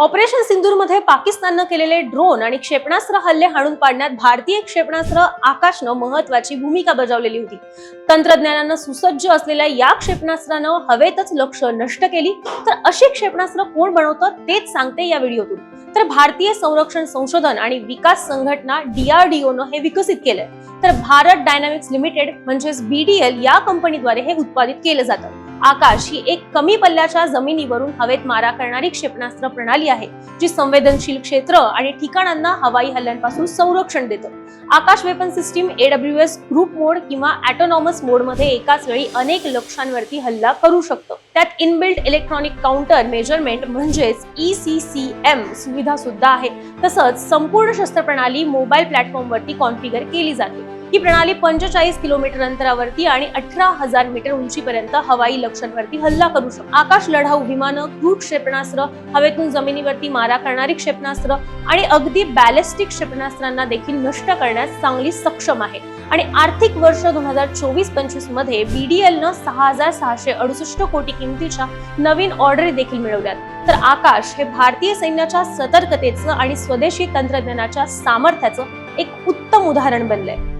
Operation सिंदूरमध्ये पाकिस्ताननं केलेले drone आणि क्षेपणास्त्र हल्ले हाणून पाडण्यात भारतीय क्षेपणास्त्र आकाशनं महत्वाची भूमिका बजावलेली होती. तंत्रज्ञानानं सुसज्ज असलेल्या या क्षेपणास्त्रानं हवेतच लक्ष नष्ट केली. तर अशी क्षेपणास्त्र कोण बनवतं तेच सांगते या व्हिडिओतून. तर भारतीय संरक्षण संशोधन आणि विकास संघटना डीआरडीओनं हे विकसित केलंय. तर भारत डायनामिक्स लिमिटेड म्हणजेच बीडीएल या कंपनीद्वारे हे उत्पादित केलं जातं. आकाश ही एक कमी पल्ल्याच्या जमिनीवरून हवेत मारा करणारी क्षेपणास्त्र प्रणाली आहे जी संवेदनशील क्षेत्र आणि ठिकाणांना हवाई हल्ल्यांपासून संरक्षण देतं. Akash weapon system A W S group mode किंवा ॲटोनॉमस मोडमध्ये एकाच वेळी अनेक लक्ष्यांवरती हल्ला करू शकतं. त्यात इनबिल्ट इलेक्ट्रॉनिक काउंटर मेजरमेंट म्हणजेच ई सी सी एम सुविधा सुद्धा आहे. तसंच संपूर्ण शस्त्र प्रणाली मोबाईल प्लॅटफॉर्मवरती कॉन्फिगर केली जाते. ही प्रणाली पंचेचाळीस किलोमीटर अंतरावरती आणि अठरा हजार मीटर उंचीपर्यंत हवाई लक्ष्यांवरती हल्ला करू शकतो. आकाश लढाऊ विमानं क्रूट क्षेपणास्त्र हवेतून जमिनीवरती मारा करणारी क्षेपणास्त्र आणि अगदी बॅलिस्टिक क्षेपणास्त्रांना देखील नष्ट करण्यास चांगली सक्षम आहे. आणि आर्थिक वर्ष दोन हजार चोवीस पंचवीसमध्ये बीडीएल न सहा हजार सहाशे अडुसष्ट कोटी किमतीच्या नवीन ऑर्डरी देखील मिळवल्यात. तर आकाश हे भारतीय सैन्याच्या सतर्कतेचं आणि स्वदेशी तंत्रज्ञानाच्या सामर्थ्याचं एक उत्तम उदाहरण बनलंय.